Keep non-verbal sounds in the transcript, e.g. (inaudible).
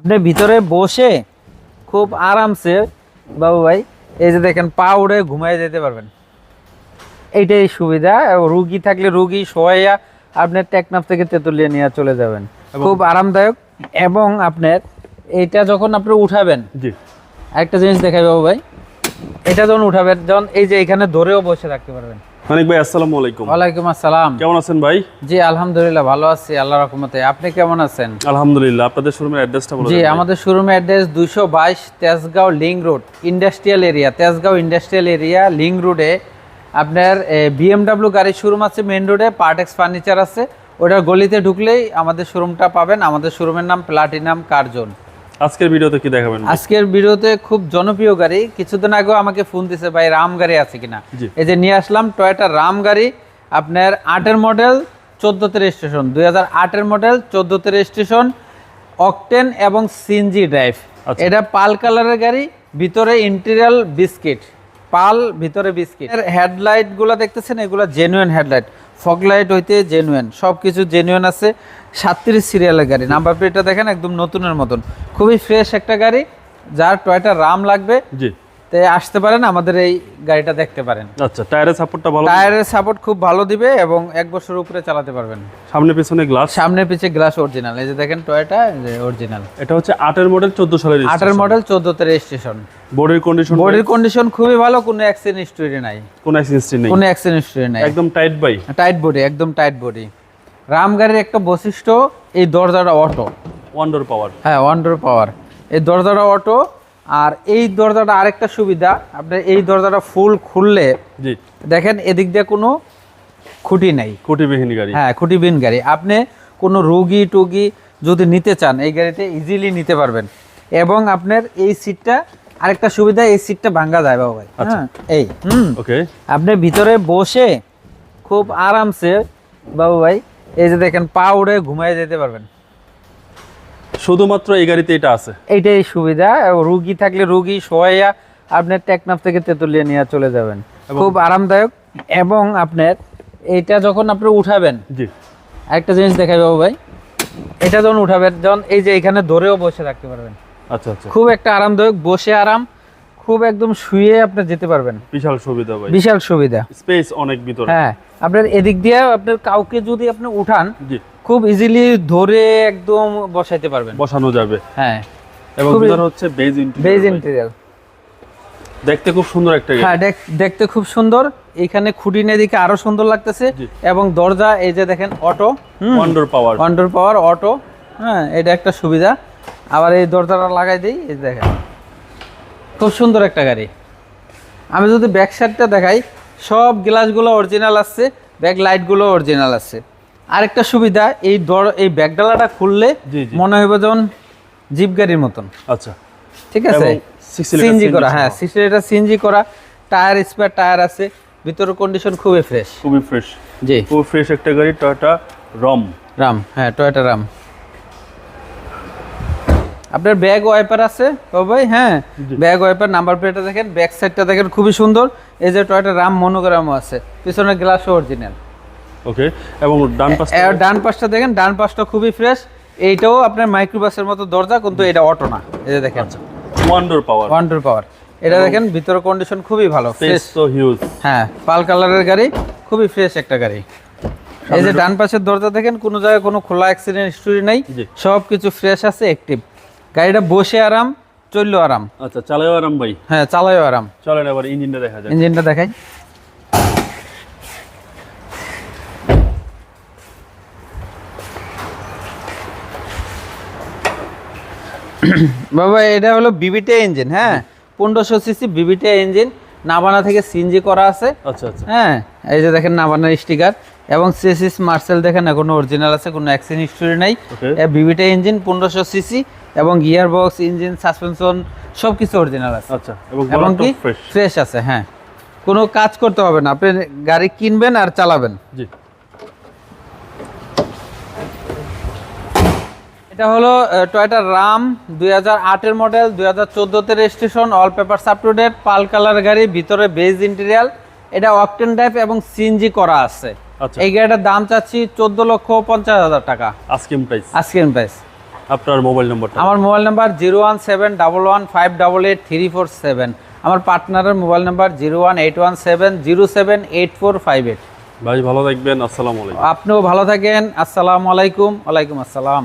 আপনি ভিতরে বসে খুব আরামসে বাবু ভাই এই যে দেখেন পা উড়ে ঘুমায় যেতে পারবেন। এইটাই সুবিধা রুগী থাকলে রুগী শোয়াইয়া আপনার টেকনাফ থেকে তেতুলিয়া নিয়ে চলে যাবেন। খুব আরামদায়ক এবং আপনার এটা যখন আপনি উঠাবেন জি। একটা জিনিস দেখাই বাবু ভাই এটা যখন উঠাবেন যখন এই যে এখানে ধরেও বসে রাখতে পারবেন। মানিক ভাই আসসালামু আলাইকুম। ওয়ালাইকুম আসসালাম। কেমন আছেন ভাই? জি আলহামদুলিল্লাহ ভালো আছি আল্লাহ রহমতে। আপনি কেমন আছেন? আলহামদুলিল্লাহ আপনাদের শোরুমের অ্যাড্রেসটা বলে জি আমাদের শোরুমের অ্যাড্রেস দুইশো বাইশ Tejgaon link road industrial area Tejgaon industrial area link রোডে। আপনার বিএমডাব্লিউ গাড়ির শোরুম আছে মেন রোডে পার্টেক্স ফার্নিচার আছে। ওটার গলিতে ঢুকলেই আমাদের শোরুমটা পাবেন। আমাদের শোরুমের নাম প্লাটিনাম কার্জন। আজকের ভিডিওতে কি দেখাবেন? আজকের ভিডিওতে খুব জনপ্রিয় গাড়ি। কিছুদিন আগেও আমাকে ফোন দিছে ভাই রাম গাড়ি আছে কিনা? এই যে নিয়ে আসলাম টয়োটা রাম গাড়ি আপনার আটের মডেল চোদ্দোতে রেজিস্ট্রেশন দুই হাজার আটের মডেল চোদ্দোতে রেজিস্ট্রেশন অকটেন এবং সিনজি ড্রাইভ আচ্ছা। এটা পাল কালারের গাড়ি ভিতরে ইন্টেরিয়াল বিস্কিট পাল ভিতরে বিস্কিট এর হেডলাইটগুলো দেখতেছেন এগুলো জেনুইন হেডলাইট ফগ লাইট হইতে জেনুয়েন সব কিছু জেনুয়েন আছে। সাতত্রিশ সিরিয়ালের গাড়ি। নাম্বার প্লেটটা দেখেন, একদম নতুনের মতন। খুবই ফ্রেশ একটা গাড়ি, যার টয়টা রাম লাগবে। জি। তাই আসতে পারেন আমাদের এই গাড়িটা দেখতে পারেন। আচ্ছা টায়ারের সাপোর্টটা ভালো টায়ারের সাপোর্ট খুব ভালো দিবে এবং এক বছর উপরে চালাতে পারবেন। সামনে পিছনে গ্লাস সামনে পিছে গ্লাস অরিজিনাল এই যে দেখেন টয়টা অরিজিনাল এটা হচ্ছে আটের মডেল চোদ্দ সালের আটের মডেল চোদ্দতে রেজিস্ট্রেশন বোর্ডের কন্ডিশন বডির কন্ডিশন খুবই ভালো কোনো অ্যাক্সিডেন্ট হিস্টরি নাই। কোন অ্যাক্সিডেন্ট নেই। কোনো অ্যাক্সিডেন্ট হিস্টরি নাই। একদম টাইট বাই টাইট বডি একদম টাইট বডি রাম গাড়ির একটা বৈশিষ্ট্য এই দরজাটা অটো ওয়ান্ডার পাওয়ার হ্যাঁ ওয়ান্ডার পাওয়ার এই দরজাটা অটো আর এই দরজাটা আরেকটা সুবিধা আপনার এই দরজাটা ফুল খুললে জি। দেখেন এদিক দিয়ে কোনো খুঁটি নাই। কোটিবিহীন গাড়ি। হ্যাঁ খুঁটিবিহীন গাড়ি। আপনি কোনো রুগী টুগি যদি নিতে চান এই গাড়িতে ইজিলি নিতে পারবেন। এবং আপনার এই সিটটা আরেকটা সুবিধা এই সিটটা ভাঙ্গা যায় বাবা ভাই। আচ্ছা। হ্যাঁ এই হুম। ওকে। আপনি ভিতরে বসে খুব আরামসে বাবু ভাই এই যে দেখেন পা উড়ে ঘুমায় যেতে পারবেন। শুধুমাত্র এই গাড়িতে এটা আছে? এইটাই সুবিধা। রুগী থাকলে রুগী শোয়াইয়া আপনার টেকনাফ থেকে তেতুলিয়া নিয়ে চলে যাবেন। খুব আরামদায়ক এবং আপনার এটা যখন আপনি উঠাবেন জি। একটা জিনিস দেখাই বাবু ভাই এটা যখন উঠাবেন যখন এই যে এখানে ধরেও বসে রাখতে পারবেন। আচ্ছা আচ্ছা। খুব একটা আরামদায়ক বসে আরাম খুব একদম শুয়ে আপনি যেতে পারবেন। বিশাল সুবিধা ভাই। বিশাল সুবিধা। স্পেস অনেক ভিতরে। হ্যাঁ আপনার এদিক দিয়ে আপনার কাউকে যদি আপনি উঠান জি। খুব ইজিলি ধরে একদম বসাইতে পারবেন। বসানো যাবে। হ্যাঁ। এবং ভিতরে হচ্ছে বেজ বেজ ইন্টেরিয়াল দেখতে খুব সুন্দর একটা হ্যাঁ দেখ- দেখতে খুব সুন্দর। এখানে খুঁটি নিয়ে দিকে আরও সুন্দর লাগতেছে। এবং দরজা এই যে দেখেন auto wonder power wonder power auto হ্যাঁ এটা একটা সুবিধা। আবার এই দরজাটা লাগাই দিই এই দেখেন। খুব সুন্দর একটা গাড়ি। আমি যদি ব্যাক সাইডটা দেখাই সব গ্লাসগুলো অরিজিনাল আসছে ব্যাক লাইটগুলো অরিজিনাল আছে আরেকটা সুবিধা এই দর এই ব্যাকডালাটা খুললে। মনে হইব যেমন জিপ গাড়ির মতন। আচ্ছা। ঠিক আছে? সিএনজি করা হ্যাঁ সিক্স লিটার সিএনজি করা টায়ার স্পেয়ার টায়ার আছে ভিতরের কন্ডিশন খুবই ফ্রেশ খুবই ফ্রেশ জি। খুব ফ্রেশ একটা গাড়ি টয়োটা রম রাম হ্যাঁ টয়োটা রাম আপনার ব্যাগ ওয়াইপার আছে? ও ভাই হ্যাঁ ব্যাগ ওয়াইপার নাম্বার প্লেটটা দেখেন ব্যাক সাইডটা দেখেন খুবই সুন্দর। এই যে টয়োটা রাম মনোগ্রামও আছে পিছনের গ্লাসও অরিজিনাল ওকে এবং ডান পাশে এর ডান পাশটা দেখেন ডান পাশটা খুবই ফ্রেশ এইটাও আপনার মাইক্রোবাসের মতো দরজা কিন্তু এটা অটো না। এই যে দেখেন। ওয়ান্ডার পাওয়ার ওয়ান্ডার পাওয়ার এটা দেখেন ভিতরের কন্ডিশন খুবই ভালো ফ্রেশ তো হিউজ হ্যাঁ পাল কালারের গাড়ি খুবই ফ্রেশ একটা গাড়ি। এই যে ডান পাশের দরজা দেখেন কোনো জায়গায় কোনো খোলা অ্যাক্সিডেন্ট হিস্টোরি নাই। সব কিছু ফ্রেশ আছে অ্যাক্টিভ গাড়িটা বসে আরাম চলল আরাম। আচ্ছা চালাও আরাম ভাই। হ্যাঁ চালায়ও আরাম। চলেন এবার ইঞ্জিনটা দেখা যাক। ইঞ্জিনটা দেখাই। (clears throat) বাবা এটা হলো বিবিটা ইঞ্জিন হ্যাঁ? পনেরোশো সিসি বিবিটা ইঞ্জিন নাবানা থেকে সিএনজি করা আছে। আচ্ছা আচ্ছা। হ্যাঁ এই যে দেখেন নাবানার স্টিকার এবং সিএসিস মার্সেল দেখেন এখনও অরিজিনাল আছে কোনো অ্যাক্সিডেন্ট হিস্টোরি নাই. বিবিটা ইঞ্জিন পনেরোশো সিসি এবং গিয়ার বক্স ইঞ্জিন সাসপেনশন সব কিছু অরিজিনাল আছে। আচ্ছা এবং কি? ফ্রেশ ফ্রেশ আছে হ্যাঁ। কোনো কাজ করতে হবে না আপনি গাড়ি কিনবেন আর চালাবেন। জি। এটা হলো টয়টা রাম দুই হাজার আটের মডেল দুই হাজার চোদ্দোতে রেজিস্ট্রেশন অল পেপার ডেট পাল কালার গাড়ি ভিতরে বেজ ইন্টেরিয়াল এটা অকটেন টাইপ এবং সিএনজি করা আছে। আচ্ছা। এই গাড়িটার দাম চাচ্ছি চোদ্দ লক্ষ পঞ্চাশ হাজার টাকা। আস্কিম প্রাইস আজকের প্রাইস আপনার মোবাইল নম্বরটা আমার mobile number zero one seven double one five double eight three four seven আমার পার্টনারের mobile number zero one eight one seven zero seven eight four five eight ভাই ভালো থাকবেন। আসসালামু আলাইকুম। আপনিও ভালো থাকেন। আসসালামু আলাইকুম। ওয়ালাইকুম আসসালাম।